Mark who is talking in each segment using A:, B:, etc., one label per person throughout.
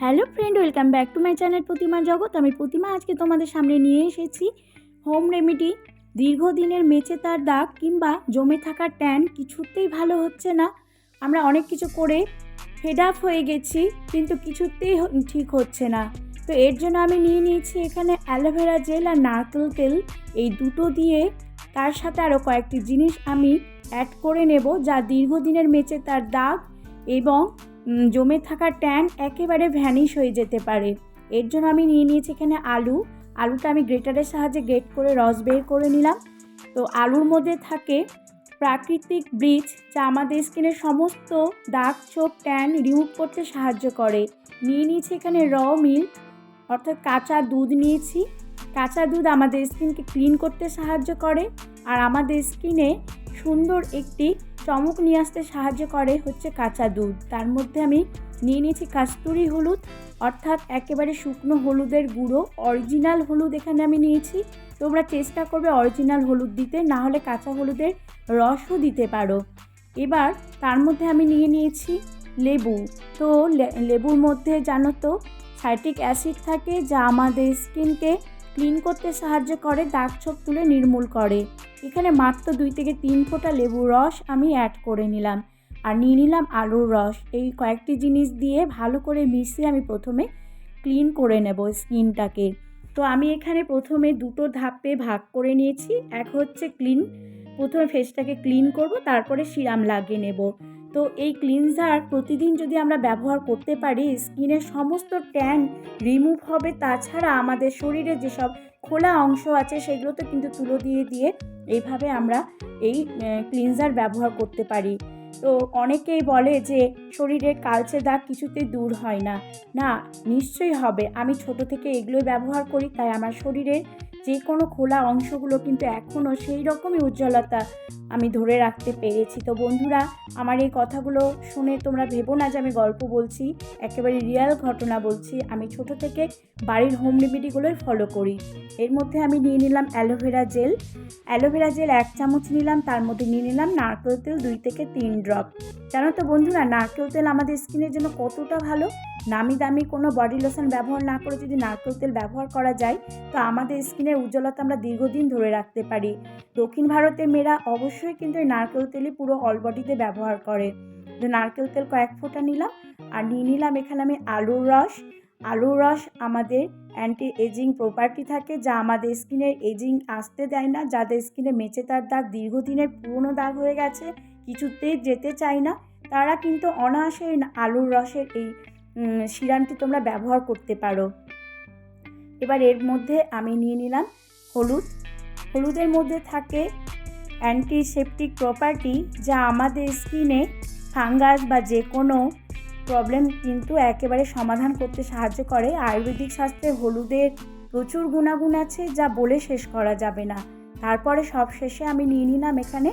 A: Hello friend, welcome back to my channel Pratima Jagat. আমি প্রতিমা, আজকে তোমাদের সামনে নিয়ে এসেছি হোম রেমেডি। দীর্ঘদিনের মেচে তার দাগ কিংবা জমে থাকা ট্যান কিছুতেই ভালো হচ্ছে না। আমরা অনেক কিছু করে ফেড আপ হয়ে গেছি, কিন্তু কিছুতেই ঠিক হচ্ছে না। তো এর জন্য আমি নিয়ে নিয়েছি এখানে অ্যালোভেরা জেল আর নারকেল তেল। এই দুটো দিয়ে তার সাথে আরও কয়েকটি জিনিস আমি অ্যাড করে নেব, যা দীর্ঘদিনের মেচে তার দাগ এবং জমে থাকা ট্যান একেবারে ভ্যানিশ হয়ে যেতে পারে। এর জন্য আমি নিয়ে নিয়েছি এখানে আলু। আলুটা আমি গ্রেটারের সাহায্যে গ্রেট করে রস বের করে নিলাম। তো আলুর মধ্যে থাকে প্রাকৃতিক ব্রিজ, যা আমাদের স্কিনের সমস্ত দাগ, ছোপ, ট্যান রিমুভ করতে সাহায্য করে। নিয়ে নিয়েছি এখানে র মিল্ক অর্থাৎ কাঁচা দুধ নিয়েছি। কাঁচা দুধ আমাদের স্কিনকে ক্লিন করতে সাহায্য করে। আর আমাদের স্কিনে সুন্দর একটি চমক নিয়ে আসতে সাহায্য করে হচ্ছে কাঁচা দুধ। তার মধ্যে আমি নিয়ে নিয়েছি কাস্তুরি হলুদ, অর্থাৎ একেবারে শুকনো হলুদের গুঁড়ো, অরিজিনাল হলুদ এখানে আমি নিয়েছি। তোমরা চেষ্টা করবে অরিজিনাল হলুদ দিতে, না হলে কাঁচা হলুদের রসও দিতে পারো। এবার তার মধ্যে আমি নিয়ে নিয়েছি লেবু। তো লেবুর মধ্যে জানো তো, সাইট্রিক অ্যাসিড থাকে যা আমাদের স্কিনকে ক্লিন করতে সাহায্য করে, দাগ ছোপ তুলে নির্মূল করে। এখানে মাত্র দুই থেকে তিন ফোঁটা লেবুর রস আমি অ্যাড করে নিলাম। আর নিয়ে নিলাম আলুর রস। এই কয়েকটি জিনিস দিয়ে ভালো করে মিশিয়ে আমি প্রথমে ক্লিন করে নেব স্কিনটাকে। তো আমি এখানে প্রথমে দুটো ধাপে ভাগ করে নিয়েছি। এক হচ্ছে ক্লিন প্রথমে ফেসটাকে ক্লিন করব, তারপরে সিরাম লাগিয়ে নেব। তো এই ক্লিনজার প্রতিদিন যদি আমরা ব্যবহার করতে পারি, স্কিনের সমস্ত ট্যান রিমুভ হবে। তাছাড়া আমাদের শরীরে যেসব খোলা অংশ আছে সেগুলো তো কিন্তু তুলো দিয়ে দিয়ে এইভাবে আমরা এই ক্লিনজার ব্যবহার করতে পারি। তো অনেকেই বলে যে, শরীরের কালচে দাগ কিছুতেই দূর হয় না। না, নিশ্চয়ই হবে। আমি ছোট থেকে এগুলোই ব্যবহার করি, তাই আমার শরীরের যে কোনো খোলা অংশগুলো কিন্তু এখনও সেই রকমই উজ্জ্বলতা আমি ধরে রাখতে পেরেছি। তো বন্ধুরা, আমার এই কথাগুলো শুনে তোমরা ভেবো না যে আমি গল্প বলছি, একেবারে রিয়েল ঘটনা বলছি। আমি ছোট থেকে বাড়ির হোম রেমেডিগুলোই ফলো করি। এর মধ্যে আমি নিয়ে নিলাম অ্যালোভেরা জেল অ্যালোভেরা জেল এক চামচ নিলাম, তার মধ্যে নিয়ে নিলাম নারকেল তেল দুই থেকে তিন ড্রপ জানো তো বন্ধুরা, নারকেল তেল আমাদের স্কিনের জন্য কতটা ভালো? নামি দামি কোনো বডি লোশন ব্যবহার না করে যদি নারকেল তেল ব্যবহার করা যায়, তো আমাদের স্কিনের উজ্জ্বলতা আমরা দীর্ঘদিন ধরে রাখতে পারি। দক্ষিণ ভারতের মেয়েরা অবশ্যই কিন্তু এই নারকেল তেলই পুরো অল বডিতে ব্যবহার করে। তো নারকেল তেল কয়েক ফোঁটা নিলাম, আর নিয়ে নিলাম এখানে আমি আলুর রস। আলুর রস আমাদের অ্যান্টি এজিং প্রপার্টি থাকে, যা আমাদের স্কিনের এজিং আসতে দেয় না, যাদের স্কিনে মেচে তার দাগ, দীর্ঘদিনের পুরনো দাগ হয়ে গেছে, কিছুতেই যেতে চায় না। তারা কিন্তু অনায়াসে আলুর রসের এই সিরামটি তোমরা ব্যবহার করতে পারো। এবার এর মধ্যে আমি নিয়ে নিলাম হলুদ। হলুদের মধ্যে থাকে অ্যান্টিসেপটিক প্রপার্টি যা আমাদের স্কিনে ফাঙ্গাস বা যে কোনো প্রবলেম কিন্তু একেবারে সমাধান করতে সাহায্য করে। আয়ুর্বেদিক শাস্ত্রে হলুদের প্রচুর গুণাগুণ আছে যা বলে শেষ করা যাবে না। তারপরে সব শেষে আমি নিয়ে নিলাম এখানে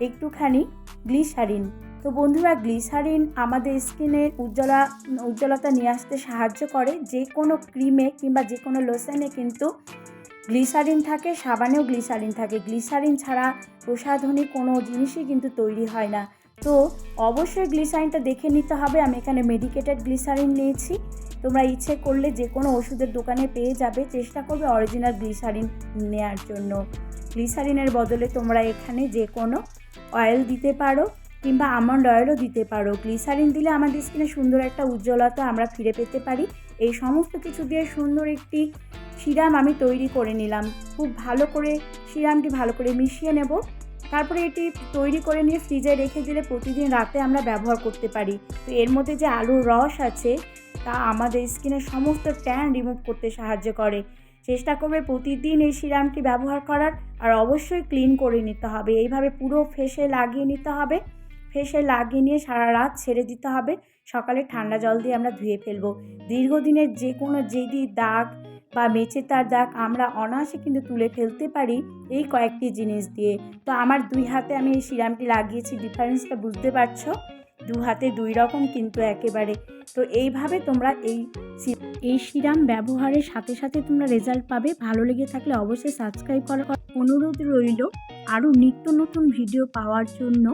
A: একটুখানি গ্লিসারিন। তো বন্ধুরা, গ্লিসারিন আমাদের স্কিনের উজ্জ্বলা, উজ্জ্বলতা নিয়ে আসতে সাহায্য করে। যে কোনো ক্রিমে কিংবা যে কোনো লোশনে কিন্তু গ্লিসারিন থাকে, সাবানেও গ্লিসারিন থাকে। গ্লিসারিন ছাড়া প্রসাধনী কোনো জিনিসই কিন্তু তৈরি হয় না। তো অবশ্যই গ্লিসারিনটা দেখে নিতে হবে। আমি এখানে মেডিকেটেড গ্লিসারিন নিয়েছি। তোমরা ইচ্ছে করলে যে কোনো ওষুধের দোকানে পেয়ে যাবে। চেষ্টা করবে অরিজিনাল গ্লিসারিন নেওয়ার জন্য। গ্লিসারিনের বদলে তোমরা এখানে যে কোনো অয়েল দিতে পারো কিংবা আমন্ড অয়েলও দিতে পারো। গ্লিসারিন দিলে আমাদের স্কিনে সুন্দর একটা উজ্জ্বলতা আমরা ফিরে পেতে পারি। এই সমস্ত কিছু দিয়ে সুন্দর একটি সিরাম আমি তৈরি করে নিলাম। খুব ভালো করে সিরামটি ভালো করে মিশিয়ে নেব। তারপরে এটি তৈরি করে নিয়ে ফ্রিজে রেখে দিলে প্রতিদিন রাতে আমরা ব্যবহার করতে পারি। তো এর মধ্যে যে আলুর রস আছে, তা আমাদের স্কিনের সমস্ত ট্যান রিমুভ করতে সাহায্য করে। চেষ্টা করবে প্রতিদিন এই সিরামটি ব্যবহার করার। আর অবশ্যই ক্লিন করে নিতে হবে। এইভাবে পুরো ফেসে লাগিয়ে নিতে হবে। ফেসে লাগিয়ে নিয়ে সারা রাত ছেড়ে দিতে হবে। সকালে ঠান্ডা জল দিয়ে আমরা ধুয়ে ফেলব। দীর্ঘদিনের যে কোনো জেদি, দাগ বা মেচে তার দাগ আমরা অনায়াসে কিন্তু তুলে ফেলতে পারি এই কয়েকটি জিনিস দিয়ে। তো আমার দুই হাতে আমি এই সিরামটি লাগিয়েছি, ডিফারেন্সটা বুঝতে পারছ? দু হাতে দুই রকম কিন্তু একেবারে। তো এইভাবে তোমরা এই এই সিরাম ব্যবহারের সাথে সাথে তোমরা রেজাল্ট পাবে। ভালো লেগে থাকলে অবশ্যই সাবস্ক্রাইব করার অনুরোধ রইল। আরও নিত্য নতুন ভিডিও পাওয়ার জন্য।